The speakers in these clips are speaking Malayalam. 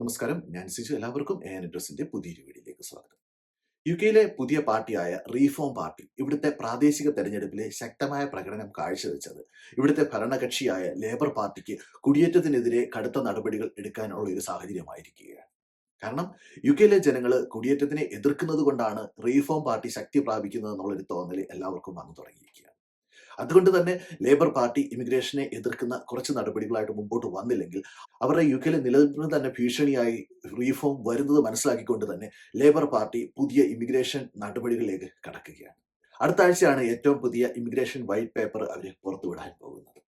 നമസ്കാരം. ഞാൻ സിജു. എല്ലാവർക്കും എ എൻ ഡ്രസ്സിന്റെ പുതിയൊരു വീഡിയോയിലേക്ക് സ്വാഗതം. യു കെയിലെ പുതിയ പാർട്ടിയായ റീഫോം പാർട്ടി ഇവിടുത്തെ പ്രാദേശിക തെരഞ്ഞെടുപ്പിലെ ശക്തമായ പ്രകടനം കാഴ്ചവെച്ചത് ഇവിടുത്തെ ഭരണകക്ഷിയായ ലേബർ പാർട്ടിക്ക് കുടിയേറ്റത്തിനെതിരെ കടുത്ത നടപടികൾ എടുക്കാനുള്ള ഒരു സാഹചര്യമായിരിക്കുകയാണ്. കാരണം യു കെയിലെ ജനങ്ങൾ കുടിയേറ്റത്തിനെ എതിർക്കുന്നത് കൊണ്ടാണ് റീഫോം പാർട്ടി ശക്തി പ്രാപിക്കുന്നത് എന്നുള്ളൊരു തോന്നൽ എല്ലാവർക്കും വന്നു തുടങ്ങിയിരിക്കുകയാണ്. അതുകൊണ്ട് തന്നെ ലേബർ പാർട്ടി ഇമിഗ്രേഷനെ എതിർക്കുന്ന കുറച്ച് നടപടികളായിട്ട് മുമ്പോട്ട് വന്നില്ലെങ്കിൽ അവരുടെ യു കെയിലെ നിലനിൽപ്പിന് തന്നെ ഭീഷണിയായി റീഫോം വരുന്നത് മനസ്സിലാക്കിക്കൊണ്ട് തന്നെ ലേബർ പാർട്ടി പുതിയ ഇമിഗ്രേഷൻ നടപടികളിലേക്ക് കടക്കുകയാണ്. അടുത്ത ആഴ്ചയാണ് ഏറ്റവും പുതിയ ഇമിഗ്രേഷൻ വൈറ്റ് പേപ്പർ അവർ പുറത്തുവിടാൻ പോകുന്നത്.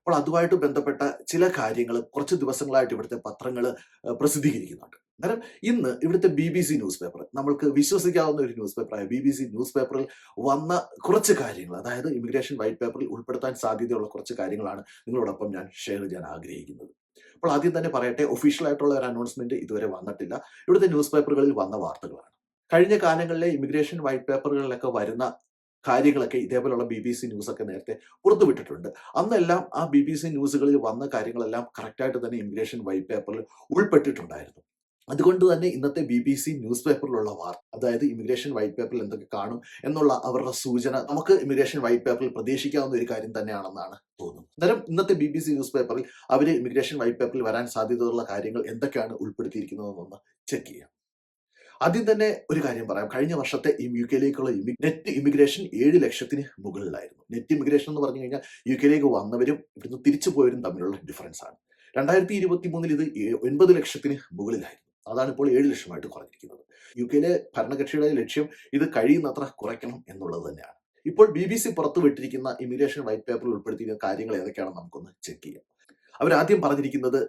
അപ്പോൾ അതുമായിട്ട് ബന്ധപ്പെട്ട ചില കാര്യങ്ങൾ കുറച്ച് ദിവസങ്ങളായിട്ട് ഇവിടുത്തെ പത്രങ്ങൾ പ്രസിദ്ധീകരിക്കുന്നുണ്ട്. അന്നേരം ഇന്ന് ഇവിടുത്തെ B B C news paper നമ്മൾക്ക് വിശ്വസിക്കാവുന്ന ഒരു ന്യൂസ് പേപ്പറായ ബി ബി സി ന്യൂസ് പേപ്പറിൽ വന്ന കുറച്ച് കാര്യങ്ങൾ അതായത് ഇമിഗ്രേഷൻ വൈറ്റ് പേപ്പറിൽ ഉൾപ്പെടുത്താൻ സാധ്യതയുള്ള കുറച്ച് കാര്യങ്ങളാണ് നിങ്ങളോടൊപ്പം ഞാൻ ഷെയർ ചെയ്യാൻ ആഗ്രഹിക്കുന്നത്. അപ്പോൾ ആദ്യം തന്നെ പറയട്ടെ ഒഫീഷ്യൽ ആയിട്ടുള്ള ഒരു അനൗൺസ്മെന്റ് ഇതുവരെ വന്നിട്ടില്ല. ഇവിടുത്തെ ന്യൂസ് പേപ്പറുകളിൽ വന്ന വാർത്തകളാണ്. കഴിഞ്ഞ കാലങ്ങളിലെ ഇമിഗ്രേഷൻ വൈറ്റ് പേപ്പറുകളിലൊക്കെ വരുന്ന കാര്യങ്ങളൊക്കെ ഇതേപോലുള്ള ബി ബി സി ന്യൂസൊക്കെ നേരത്തെ പുറത്തുവിട്ടിട്ടുണ്ട്. അന്നെല്ലാം ആ ബി ബി സി ന്യൂസുകളിൽ വന്ന കാര്യങ്ങളെല്ലാം കറക്റ്റായിട്ട് തന്നെ ഇമിഗ്രേഷൻ വൈറ്റ് പേപ്പറിൽ ഉൾപ്പെട്ടിട്ടുണ്ടായിരുന്നു. അതുകൊണ്ട് തന്നെ ഇന്നത്തെ ബി ബി സി ന്യൂസ് പേപ്പറിലുള്ള വാർത്ത അതായത് ഇമിഗ്രേഷൻ വൈറ്റ് പേപ്പറിൽ എന്തൊക്കെ കാണും എന്നുള്ള അവരുടെ സൂചന നമുക്ക് ഇമിഗ്രേഷൻ വൈറ്റ് പേപ്പറിൽ പ്രതീക്ഷിക്കാവുന്ന ഒരു കാര്യം തന്നെയാണെന്നാണ് തോന്നുന്നത്. അന്നേരം ഇന്നത്തെ ബി ബി സി ന്യൂസ് പേപ്പറിൽ അവർ ഇമിഗ്രേഷൻ വൈറ്റ് പേപ്പറിൽ വരാൻ സാധ്യതയുള്ള കാര്യങ്ങൾ എന്തൊക്കെയാണ് ഉൾപ്പെടുത്തിയിരിക്കുന്നതെന്നൊന്ന് ചെക്ക് ചെയ്യാം. ആദ്യം തന്നെ ഒരു കാര്യം പറയാം. കഴിഞ്ഞ വർഷത്തെ യു കെയിലേക്കുള്ള നെറ്റ് ഇമിഗ്രേഷൻ ഏഴ് ലക്ഷത്തിന് മുകളിലായിരുന്നു. നെറ്റ് ഇമിഗ്രേഷൻ എന്ന് പറഞ്ഞു കഴിഞ്ഞാൽ യു കെയിലേക്ക് വന്നവരും ഇവിടുന്ന് തിരിച്ചു പോയവരും തമ്മിലുള്ള ഡിഫറൻസ് ആണ്. രണ്ടായിരത്തി ഇരുപത്തി മൂന്നിൽ ഇത് ഒൻപത് ലക്ഷത്തിന് മുകളിലായിരുന്നു. അതാണ് ഇപ്പോൾ ഏഴ് ലക്ഷമായിട്ട് കുറഞ്ഞിരിക്കുന്നത്. യു കെയിലെ ഭരണകക്ഷിയുടെ ലക്ഷ്യം ഇത് കഴിയുന്നത്ര കുറയ്ക്കണം എന്നുള്ളത് തന്നെയാണ്. ഇപ്പോൾ ബി ബി സി പുറത്തുവിട്ടിരിക്കുന്ന ഇമിഗ്രേഷൻ വൈറ്റ് പേപ്പറിൽ ഉൾപ്പെടുത്തിയിരിക്കുന്ന കാര്യങ്ങൾ ഏതൊക്കെയാണെന്ന് നമുക്കൊന്ന് ചെക്ക് ചെയ്യാം. അവരാദ്യം പറഞ്ഞിരിക്കുന്നത്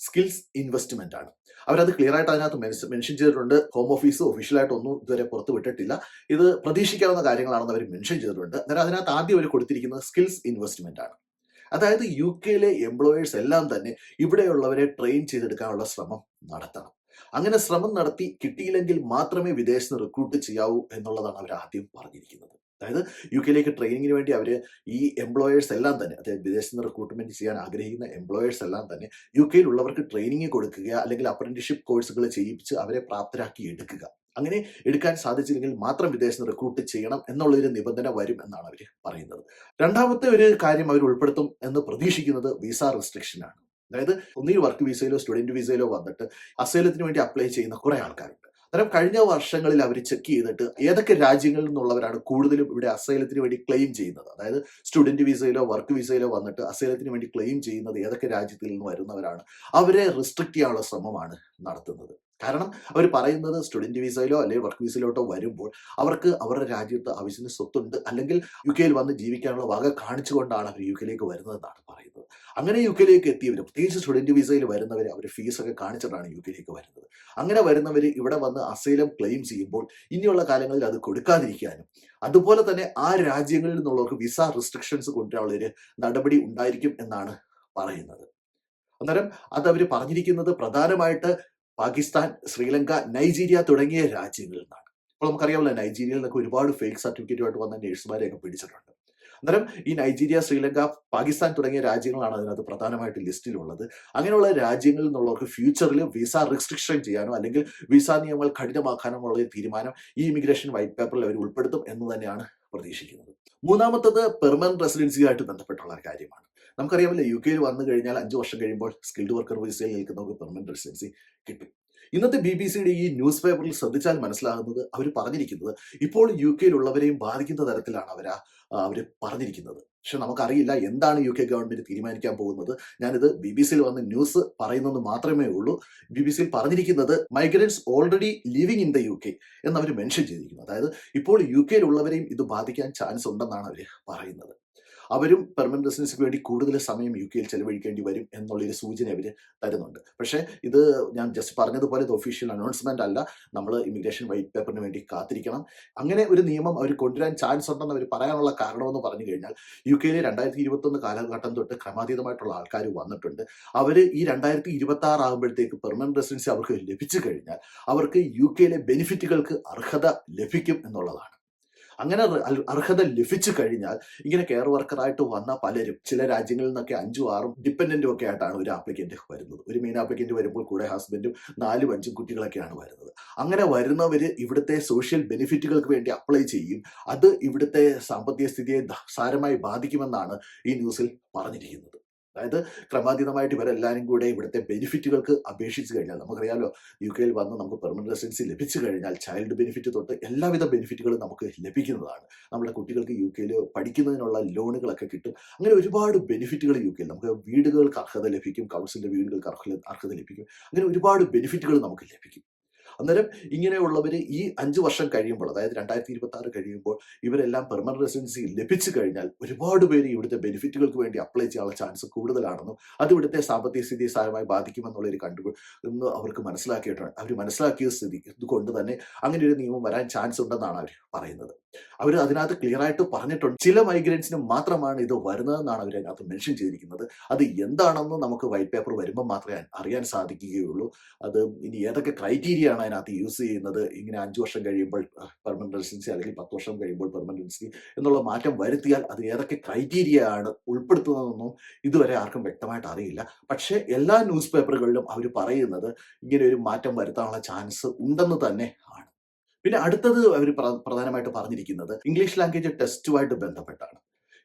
സ്കിൽസ് ഇൻവെസ്റ്റ്മെന്റ് ആണ്. അവരത് ക്ലിയർ ആയിട്ട് അതിനകത്ത് മെൻഷൻ ചെയ്തിട്ടുണ്ട്. ഹോം ഓഫീസ് ഒഫീഷ്യലായിട്ട് ഒന്നും ഇതുവരെ പുറത്ത് വിട്ടിട്ടില്ല ഇത് പ്രതീക്ഷിക്കാവുന്ന കാര്യങ്ങളാണെന്ന് അവർ മെൻഷൻ ചെയ്തിട്ടുണ്ട്. അന്നേരം അതിനകത്ത് ആദ്യം അവർ കൊടുത്തിരിക്കുന്നത് സ്കിൽസ് ഇൻവെസ്റ്റ്മെന്റ് ആണ്. അതായത് യു കെയിലെ എംപ്ലോയേഴ്സ് എല്ലാം തന്നെ ഇവിടെയുള്ളവരെ ട്രെയിൻ ചെയ്തെടുക്കാനുള്ള ശ്രമം നടത്തണം. അങ്ങനെ ശ്രമം നടത്തി കിട്ടിയില്ലെങ്കിൽ മാത്രമേ വിദേശത്ത് റിക്രൂട്ട് ചെയ്യാവൂ എന്നുള്ളതാണ് അവർ ആദ്യം പറഞ്ഞിരിക്കുന്നത്. അതായത് യു കെയിലേക്ക് ട്രെയിനിങ്ങിന് വേണ്ടി അവർ ഈ എംപ്ലോയേഴ്സ് എല്ലാം തന്നെ അതായത് വിദേശത്ത് നിന്ന് റിക്രൂട്ട്മെന്റ് ചെയ്യാൻ ആഗ്രഹിക്കുന്ന എംപ്ലോയേഴ്സ് എല്ലാം തന്നെ യു കെയിലുള്ളവർക്ക് ട്രെയിനിങ് കൊടുക്കുക അല്ലെങ്കിൽ അപ്രന്റീഷിപ്പ് കോഴ്സുകൾ ചെയ്യിപ്പിച്ച് അവരെ പ്രാപ്തരാക്കി എടുക്കുക. അങ്ങനെ എടുക്കാൻ സാധിച്ചില്ലെങ്കിൽ മാത്രം വിദേശത്ത് റിക്രൂട്ട് ചെയ്യണം എന്നുള്ളൊരു നിബന്ധന വരും എന്നാണ് അവർ പറയുന്നത്. രണ്ടാമത്തെ ഒരു കാര്യം അവർ ഉൾപ്പെടുത്തും എന്ന് പ്രതീക്ഷിക്കുന്നത് വിസ റെസ്ട്രിക്ഷൻ ആണ്. അതായത് ഒന്നിൽ വർക്ക് വിസയിലോ സ്റ്റുഡന്റ് വിസയിലോ വന്നിട്ട് അസൈലത്തിന് വേണ്ടി അപ്ലൈ ചെയ്യുന്ന കുറേ ആൾക്കാരുണ്ട്. അന്നേരം കഴിഞ്ഞ വർഷങ്ങളിൽ അവർ ചെക്ക് ചെയ്തിട്ട് ഏതൊക്കെ രാജ്യങ്ങളിൽ നിന്നുള്ളവരാണ് കൂടുതലും ഇവിടെ അസൈലത്തിന് വേണ്ടി ക്ലെയിം ചെയ്യുന്നത്? അതായത് സ്റ്റുഡന്റ് വിസയിലോ വർക്ക് വിസയിലോ വന്നിട്ട് അസൈലത്തിന് വേണ്ടി ക്ലെയിം ചെയ്യുന്നത് ഏതൊക്കെ രാജ്യത്തിൽ നിന്ന് വരുന്നവരാണ്? അവരെ റിസ്ട്രിക്ട് ചെയ്യാനുള്ള ശ്രമമാണ് നടത്തുന്നത്. കാരണം അവർ പറയുന്നത് സ്റ്റുഡന്റ് വിസയിലോ അല്ലെങ്കിൽ വർക്ക് വിസയിലോട്ടോ വരുമ്പോൾ അവർക്ക് അവരുടെ രാജ്യത്ത് ആവശ്യത്തിന് സ്വത്തുണ്ട്. അല്ലെങ്കിൽ യു കെയിൽ വന്ന് ജീവിക്കാനുള്ള വക കാണിച്ചുകൊണ്ടാണ് അവർ യു കെയിലേക്ക് വരുന്നതെന്നാണ് പറയുന്നത്. അങ്ങനെ യു കെയിലേക്ക് എത്തിയവർ പ്രത്യേകിച്ച് സ്റ്റുഡന്റ് വിസയിൽ വരുന്നവർ അവർ ഫീസൊക്കെ കാണിച്ചിട്ടാണ് യു കെയിലേക്ക് വരുന്നത്. അങ്ങനെ വരുന്നവർ ഇവിടെ വന്ന് അസൈലം ക്ലെയിം ചെയ്യുമ്പോൾ ഇനിയുള്ള കാലങ്ങളിൽ അത് കൊടുക്കാതിരിക്കാനും അതുപോലെ തന്നെ ആ രാജ്യങ്ങളിൽ നിന്നുള്ളവർക്ക് വിസ റെസ്ട്രിക്ഷൻസ് കൊണ്ടുവരാനുള്ള ഒരു നടപടി ഉണ്ടായിരിക്കും എന്നാണ് പറയുന്നത്. അന്നേരം അത് അവർ പറഞ്ഞിരിക്കുന്നത് പ്രധാനമായിട്ട് പാകിസ്ഥാൻ ശ്രീലങ്ക നൈജീരിയ തുടങ്ങിയ രാജ്യങ്ങളിൽ നിന്നാണ് അപ്പോൾ നമുക്കറിയാമല്ലോ നൈജീരിയയിൽ നിന്നൊക്കെ ഒരുപാട് ഫേക്ക് സർട്ടിഫിക്കറ്റുമായിട്ട് വന്ന നേഴ്സുമാരെയൊക്കെ പിടിച്ചിട്ടുണ്ട്. അന്നേരം ഈ നൈജീരിയ ശ്രീലങ്ക പാകിസ്ഥാൻ തുടങ്ങിയ രാജ്യങ്ങളാണ് അതിനകത്ത് പ്രധാനമായിട്ട് ലിസ്റ്റിലുള്ളത്. അങ്ങനെയുള്ള രാജ്യങ്ങളിൽ നിന്നുള്ളവർക്ക് ഫ്യൂച്ചറിൽ വിസ റിസ്ട്രിക്ഷൻ ചെയ്യാനോ അല്ലെങ്കിൽ വിസ നിയമങ്ങൾ കഠിനമാക്കാനോ ഉള്ള തീരുമാനം ഈ ഇമിഗ്രേഷൻ വൈറ്റ് പേപ്പറിൽ അവർ ഉൾപ്പെടുത്തും എന്ന് തന്നെയാണ് പ്രതീക്ഷിക്കുന്നത്. മൂന്നാമത്തത് പെർമനന്റ് റെസിഡൻസിയുമായിട്ട് ബന്ധപ്പെട്ടുള്ള കാര്യമാണ്. നമുക്കറിയാമല്ലോ യു കെയിൽ വന്നു കഴിഞ്ഞാൽ അഞ്ച് വർഷം കഴിയുമ്പോൾ സ്കിൽഡ് വർക്കർ വിസയിൽ നിൽക്കുന്നവർക്ക് പെർമനന്റ് റെസിഡൻസി കിട്ടും. ഇന്നത്തെ ബി ബി സിയുടെ ഈ ന്യൂസ് പേപ്പറിൽ ശ്രദ്ധിച്ചാൽ മനസ്സിലാകുന്നത് അവർ പറഞ്ഞിരിക്കുന്നത് ഇപ്പോൾ യു കെയിലുള്ളവരെയും ബാധിക്കുന്ന തരത്തിലാണ് അവർ അവർ പറഞ്ഞിരിക്കുന്നത്. പക്ഷെ നമുക്കറിയില്ല എന്താണ് യു കെ ഗവൺമെന്റ് തീരുമാനിക്കാൻ പോകുന്നത്. ഞാനിത് ബി ബി സിയിൽ വന്ന് ന്യൂസ് പറയുന്നത് മാത്രമേ ഉള്ളൂ. ബി ബി സിയിൽ പറഞ്ഞിരിക്കുന്നത് migrants already living in the U K എന്നവർ മെൻഷൻ ചെയ്തിരിക്കുന്നു. അതായത് ഇപ്പോൾ യു കെയിലുള്ളവരെയും ഇത് ബാധിക്കാൻ ചാൻസ് ഉണ്ടെന്നാണ് അവർ പറയുന്നത്. അവരും പെർമനന്റ് റെസിഡൻസിക്ക് വേണ്ടി കൂടുതൽ സമയം യു കെയിൽ ചെലവഴിക്കേണ്ടി വരും എന്നുള്ളൊരു സൂചന അവർ തരുന്നുണ്ട്. പക്ഷേ ഇത് ഞാൻ ജസ്റ്റ് പറഞ്ഞതുപോലെ ഇത് ഒഫീഷ്യൽ അനൗൺസ്മെന്റ് അല്ല. നമ്മൾ ഇമിഗ്രേഷൻ വൈറ്റ് പേപ്പറിന് വേണ്ടി കാത്തിരിക്കണം. അങ്ങനെ ഒരു നിയമം അവർ കൊണ്ടുവരാൻ ചാൻസ് ഉണ്ടെന്ന് അവർ പറയാനുള്ള കാരണമെന്ന് പറഞ്ഞു കഴിഞ്ഞാൽ യു കെയിലെ രണ്ടായിരത്തി കാലഘട്ടം തൊട്ട് ക്രമാതീതമായിട്ടുള്ള ആൾക്കാർ വന്നിട്ടുണ്ട്. അവർ ഈ രണ്ടായിരത്തി ഇരുപത്തി ആറ് ആകുമ്പോഴത്തേക്ക് പെർമനന്റ് റെസിഡൻസി അവർക്ക് ലഭിച്ചു കഴിഞ്ഞാൽ അവർക്ക് യു കെയിലെ ബെനിഫിറ്റുകൾക്ക് അർഹത ലഭിക്കും എന്നുള്ളതാണ്. അങ്ങനെ അർഹത ലഭിച്ചു കഴിഞ്ഞാൽ ഇങ്ങനെ കെയർ വർക്കറായിട്ട് വന്ന പലരും ചില രാജ്യങ്ങളിൽ നിന്നൊക്കെ അഞ്ചും ആറും ഡിപ്പെൻഡന്റും ഒക്കെ ആയിട്ടാണ് ഒരു ആപ്ലിക്കന്റ് വരുന്നത്. ഒരു മെയിൻ ആപ്ലിക്കന്റ് വരുമ്പോൾ കൂടെ ഹസ്ബൻഡും നാലും അഞ്ചും കുട്ടികളൊക്കെയാണ് വരുന്നത്. അങ്ങനെ വരുന്നവര് ഇവിടുത്തെ സോഷ്യൽ ബെനിഫിറ്റുകൾക്ക് വേണ്ടി അപ്ലൈ ചെയ്യും. അത് ഇവിടുത്തെ സാമ്പത്തിക സ്ഥിതിയെ സാരമായി ബാധിക്കുമെന്നാണ് ഈ ന്യൂസിൽ പറഞ്ഞിരിക്കുന്നത്. അതായത് ക്രമാതീതമായിട്ട് ഇവരെല്ലാവരും കൂടെ ഇവിടുത്തെ ബെനിഫിറ്റുകൾക്ക് അപേക്ഷിച്ച് കഴിഞ്ഞാൽ നമുക്കറിയാലോ യു കെയിൽ വന്ന് നമുക്ക് പെർമനന്റ് റെസിഡൻസി ലഭിച്ചു കഴിഞ്ഞാൽ ചൈൽഡ് ബെനിഫിറ്റ് തൊട്ട് എല്ലാവിധ ബെനിഫിറ്റുകളും നമുക്ക് ലഭിക്കുന്നതാണ്. നമ്മുടെ കുട്ടികൾക്ക് യു കെയിൽ പഠിക്കുന്നതിനുള്ള ലോണുകളൊക്കെ കിട്ടും. അങ്ങനെ ഒരുപാട് ബെനിഫിറ്റുകൾ യു കെയിൽ നമുക്ക് വീടുകൾക്ക് അർഹത ലഭിക്കും കൗൺസിലിന്റെ വീടുകൾക്ക് അർഹത ലഭിക്കും. അങ്ങനെ ഒരുപാട് ബെനിഫിറ്റുകൾ നമുക്ക് ലഭിക്കും. അന്നേരം ഇങ്ങനെയുള്ളവർ ഈ അഞ്ച് വർഷം കഴിയുമ്പോൾ അതായത് രണ്ടായിരത്തി ഇരുപത്തി ആറ് കഴിയുമ്പോൾ ഇവരെല്ലാം പെർമനന്റ് റെസിഡൻസി ലഭിച്ചു കഴിഞ്ഞാൽ ഒരുപാട് പേര് ഇവിടുത്തെ ബെനിഫിറ്റുകൾക്ക് വേണ്ടി അപ്ലൈ ചെയ്യാനുള്ള ചാൻസ് കൂടുതലാണെന്നും അത് ഇവിടുത്തെ സാമ്പത്തിക സ്ഥിതി സാരമായി ബാധിക്കുമെന്നുള്ളൊരു കണ്ടു എന്ന് അവർക്ക് മനസ്സിലാക്കിയിട്ടുണ്ട്. അവർ മനസ്സിലാക്കിയ സ്ഥിതി ഇതുകൊണ്ട് തന്നെ അങ്ങനെ ഒരു നിയമം വരാൻ ചാൻസ് ഉണ്ടെന്നാണ് അവർ പറയുന്നത്. അവർ അതിനകത്ത് ക്ലിയർ ആയിട്ട് പറഞ്ഞിട്ടുണ്ട്. ചില മൈഗ്രൻസിന് മാത്രമാണ് ഇത് വരുന്നതെന്നാണ് അവർ അതിനകത്ത് മെൻഷൻ ചെയ്തിരിക്കുന്നത്. അത് എന്താണെന്ന് നമുക്ക് വൈറ്റ് പേപ്പർ വരുമ്പോൾ മാത്രമേ അറിയാൻ സാധിക്കുകയുള്ളൂ. അത് ഇനി ഏതൊക്കെ ക്രൈറ്റീരിയ ആണ് അതിനകത്ത് യൂസ് ചെയ്യുന്നത്? ഇങ്ങനെ അഞ്ചു വർഷം കഴിയുമ്പോൾ പെർമനന്റ് റെസിഡൻസി അല്ലെങ്കിൽ പത്ത് വർഷം കഴിയുമ്പോൾ പെർമനന്റ് റെസിഡൻസി എന്നുള്ള മാറ്റം വരുത്തിയാൽ അത് ഏതൊക്കെ ക്രൈറ്റീരിയ ആണ് ഉൾപ്പെടുത്തുന്നതെന്നും ഇതുവരെ ആർക്കും വ്യക്തമായിട്ട് അറിയില്ല. പക്ഷേ എല്ലാ ന്യൂസ് പേപ്പറുകളിലും അവർ പറയുന്നത് ഇങ്ങനെ ഒരു മാറ്റം വരുത്താനുള്ള ചാൻസ് ഉണ്ടെന്ന് തന്നെ പിന്നെ അടുത്തത് അവർ പ്രധാനമായിട്ട് പറഞ്ഞിരിക്കുന്നത് ഇംഗ്ലീഷ് ലാംഗ്വേജ് ടെസ്റ്റുമായിട്ട് ബന്ധപ്പെട്ടാണ്.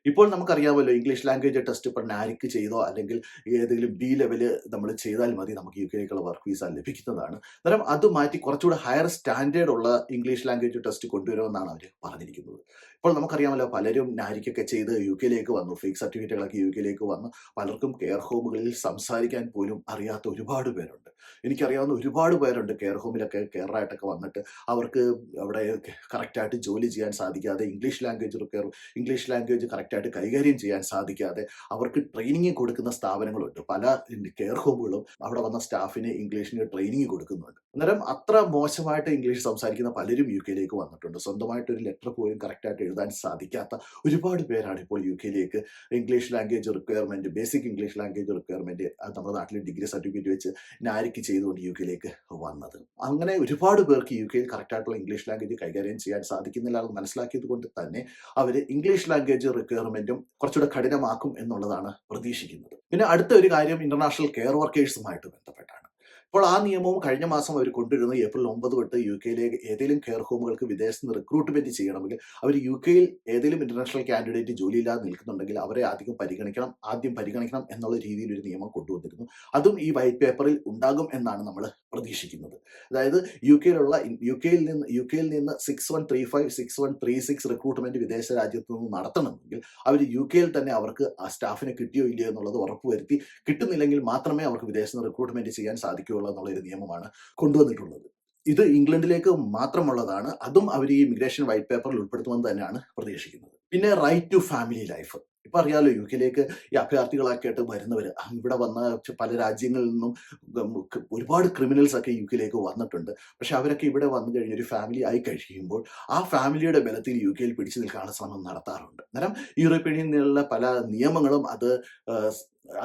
ഇപ്പോൾ നമുക്കറിയാമല്ലോ ഇംഗ്ലീഷ് ലാംഗ്വേജ് ടെസ്റ്റ് ഇപ്പോൾ നാരിക്ക് ചെയ്തോ അല്ലെങ്കിൽ ഏതെങ്കിലും ബി ലെവൽ നമ്മൾ ചെയ്താൽ മതി നമുക്ക് യു കെയിലേക്കുള്ള വർക്ക് വിസ ലഭിക്കുന്നതാണ്. അന്നേരം അത് മാറ്റി കുറച്ചുകൂടെ ഹയർ സ്റ്റാൻഡേർഡ് ഉള്ള ഇംഗ്ലീഷ് ലാംഗ്വേജ് ടെസ്റ്റ് കൊണ്ടുവരുമെന്നാണ് അവർ പറഞ്ഞിരിക്കുന്നത്. ഇപ്പോൾ നമുക്കറിയാമല്ലോ പലരും നാരിക്കൊക്കെ ചെയ്ത് യു കെയിലേക്ക് വന്നു ഫേക്ക് സർട്ടിഫിക്കറ്റുകളൊക്കെ യു കെയിലേക്ക് വന്നു. പലർക്കും കെയർ ഹോമുകളിൽ സംസാരിക്കാൻ പോലും അറിയാത്ത ഒരുപാട് പേരുണ്ട്. എനിക്കറിയാവുന്ന ഒരുപാട് പേരുണ്ട് കെയർ ഹോമിലൊക്കെ കെയറായിട്ടൊക്കെ വന്നിട്ട് അവർക്ക് അവിടെ കറക്റ്റായിട്ട് ജോലി ചെയ്യാൻ സാധിക്കാതെ ഇംഗ്ലീഷ് ലാംഗ്വേജ് ഇംഗ്ലീഷ് ലാംഗ്വേജ് കറക്റ്റായിട്ട് കൈകാര്യം ചെയ്യാൻ സാധിക്കാതെ അവർക്ക് ട്രെയിനിങ് കൊടുക്കുന്ന സ്ഥാപനങ്ങളുണ്ട്. പല കെയർ ഹോമുകളും അവിടെ വന്ന സ്റ്റാഫിന് ഇംഗ്ലീഷിന് ട്രെയിനിങ് കൊടുക്കുന്നുണ്ട്. അന്നേരം അത്ര മോശമായിട്ട് ഇംഗ്ലീഷ് സംസാരിക്കുന്ന പലരും യു കെയിലേക്ക് വന്നിട്ടുണ്ട്. സ്വന്തമായിട്ട് ഒരു ലെറ്റർ പോലും കറക്റ്റായിട്ട് എഴുതാൻ സാധിക്കാത്ത ഒരുപാട് പേരാണ് ഇപ്പോൾ യു കെയിലേക്ക് English language requirement basic English language requirement നമ്മുടെ നാട്ടിൽ ഡിഗ്രി സർട്ടിഫിക്കറ്റ് വെച്ച് നാരിക്ക് ചെയ്തുകൊണ്ട് യു കെയിലേക്ക് വന്നത്. അങ്ങനെ ഒരുപാട് പേർക്ക് യു കെയിൽ കറക്റ്റായിട്ടുള്ള ഇംഗ്ലീഷ് ലാംഗ്വേജ് കൈകാര്യം ചെയ്യാൻ സാധിക്കുന്നില്ല എന്ന് മനസ്സിലാക്കിയത് കൊണ്ട് തന്നെ അവർ ഇംഗ്ലീഷ് ലാംഗ്വേജ് റിക്വയർമെന്റും കുറച്ചുകൂടെ കഠിനമാക്കും എന്നുള്ളതാണ് പ്രതീക്ഷിക്കുന്നത്. പിന്നെ അടുത്ത ഒരു കാര്യം ഇന്റർനാഷണൽ കെയർ വർക്കേഴ്സുമായിട്ട് ബന്ധപ്പെട്ടാണ്. ഇപ്പോൾ ആ നിയമവും കഴിഞ്ഞ മാസം അവർ കൊണ്ടുവരുന്നു. ഏപ്രിൽ ഒമ്പത് തൊട്ട് യു കെയിലേക്ക് ഏതെങ്കിലും കെയർ ഹോമുകൾക്ക് വിദേശത്ത് നിന്ന് റിക്രൂട്ട്മെന്റ് ചെയ്യണമെങ്കിൽ അവർ യു കെയിൽ ഏതെങ്കിലും ഇന്റർനാഷണൽ കാൻഡിഡേറ്റ് ജോലിയില്ലാതെ നിൽക്കുന്നുണ്ടെങ്കിൽ അവരെ ആദ്യം പരിഗണിക്കണം ആദ്യം പരിഗണിക്കണം എന്നുള്ള രീതിയിൽ ഒരു നിയമം കൊണ്ടുവന്നിരുന്നു. അതും ഈ വൈറ്റ് പേപ്പറിൽ ഉണ്ടാകും എന്നാണ് നമ്മൾ പ്രതീക്ഷിക്കുന്നത്. അതായത് യു കെയിലുള്ള യു കെയിൽ നിന്ന് യു കെയിൽ നിന്ന് six one three five six one three six recruitment വിദേശ രാജ്യത്ത് നിന്ന് നടത്തണമെങ്കിൽ അവർ യു കെയിൽ തന്നെ അവർക്ക് ആ സ്റ്റാഫിനെ കിട്ടിയോ ഇല്ലയോ എന്നുള്ളത് ഉറപ്പുവരുത്തി കിട്ടുന്നില്ലെങ്കിൽ മാത്രമേ അവർക്ക് വിദേശത്ത് റിക്രൂട്ട്മെന്റ് ചെയ്യാൻ സാധിക്കുകയുള്ളൂ എന്നുള്ള ഒരു നിയമമാണ് കൊണ്ടുവന്നിട്ടുള്ളത്. ഇത് ഇംഗ്ലണ്ടിലേക്ക് മാത്രമുള്ളതാണ്. അതും അവർ ഈ ഇമിഗ്രേഷൻ വൈറ്റ് പേപ്പറിൽ ഉൾപ്പെടുത്തുമെന്ന് തന്നെയാണ് പ്രതീക്ഷിക്കുന്നത്. പിന്നെ റൈറ്റ് ടു ഫാമിലി ലൈഫ് ഇപ്പൊ അറിയാലോ യു കെയിലേക്ക് ഈ അഭയാർത്ഥികളൊക്കെ ആയിട്ട് വരുന്നവർ ഇവിടെ വന്ന പല രാജ്യങ്ങളിൽ നിന്നും ഒരുപാട് ക്രിമിനൽസ് ഒക്കെ യു കെയിലേക്ക് വന്നിട്ടുണ്ട്. പക്ഷെ അവരൊക്കെ ഇവിടെ വന്നു കഴിഞ്ഞ ഒരു ഫാമിലി ആയി കഴിയുമ്പോൾ ആ ഫാമിലിയുടെ ബലത്തിൽ യു കെയിൽ പിടിച്ചു നിൽക്കാനുള്ള ശ്രമം നടത്താറുണ്ട്. അന്നേരം യൂറോപ്യൻ യൂണിയനിലുള്ള പല നിയമങ്ങളും അത്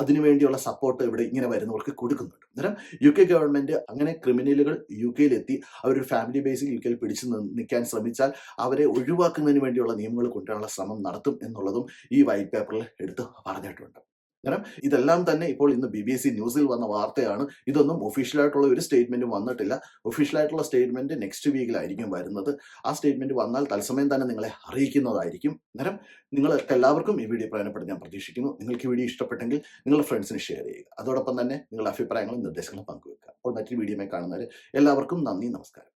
അതിനുവേണ്ടിയുള്ള സപ്പോർട്ട് ഇവിടെ ഇങ്ങനെ വരുന്നവർക്ക് കൊടുക്കുന്നുണ്ട്. അന്നേരം യു കെ ഗവൺമെന്റ് അങ്ങനെ ക്രിമിനലുകൾ യു കെയിലെത്തി അവരൊരു ഫാമിലി ബേസിൽ യു കെയിൽ പിടിച്ചു നിൽക്കാൻ ശ്രമിച്ചാൽ അവരെ ഒഴിവാക്കുന്നതിന് വേണ്ടിയുള്ള നിയമങ്ങൾ കൊണ്ടുവരാനുള്ള ശ്രമം നടത്തും എന്നുള്ളതും ഈ വൈറ്റ് പേപ്പറിൽ എടുത്ത് പറഞ്ഞിട്ടുണ്ട്. അന്നേരം ഇതെല്ലാം തന്നെ ഇപ്പോൾ ഇന്ന് ബി ബി സി ന്യൂസിൽ വന്ന വാർത്തയാണ്. ഇതൊന്നും ഒഫീഷ്യലായിട്ടുള്ള ഒരു സ്റ്റേറ്റ്മെന്റും വന്നിട്ടില്ല. ഒഫീഷ്യലായിട്ടുള്ള സ്റ്റേറ്റ്മെന്റ് നെക്സ്റ്റ് വീക്കിലായിരിക്കും വരുന്നത്. ആ സ്റ്റേറ്റ്മെന്റ് വന്നാൽ തത്സമയം തന്നെ നിങ്ങളെ അറിയിക്കുന്നതായിരിക്കും. അന്നേരം നിങ്ങൾക്ക് എല്ലാവർക്കും ഈ വീഡിയോ പ്രയോജനപ്പെട്ട് ഞാൻ പ്രതീക്ഷിക്കുന്നു. നിങ്ങൾക്ക് ഈ വീഡിയോ ഇഷ്ടപ്പെട്ടെങ്കിൽ നിങ്ങളുടെ ഫ്രണ്ട്സിന് ഷെയർ ചെയ്യുക. അതോടൊപ്പം തന്നെ നിങ്ങളുടെ അഭിപ്രായങ്ങളും നിർദ്ദേശങ്ങളും പങ്കുവെക്കുക. അപ്പോൾ മറ്റൊരു വീഡിയോമായി കാണുന്നവർ എല്ലാവർക്കും നന്ദി നമസ്കാരം.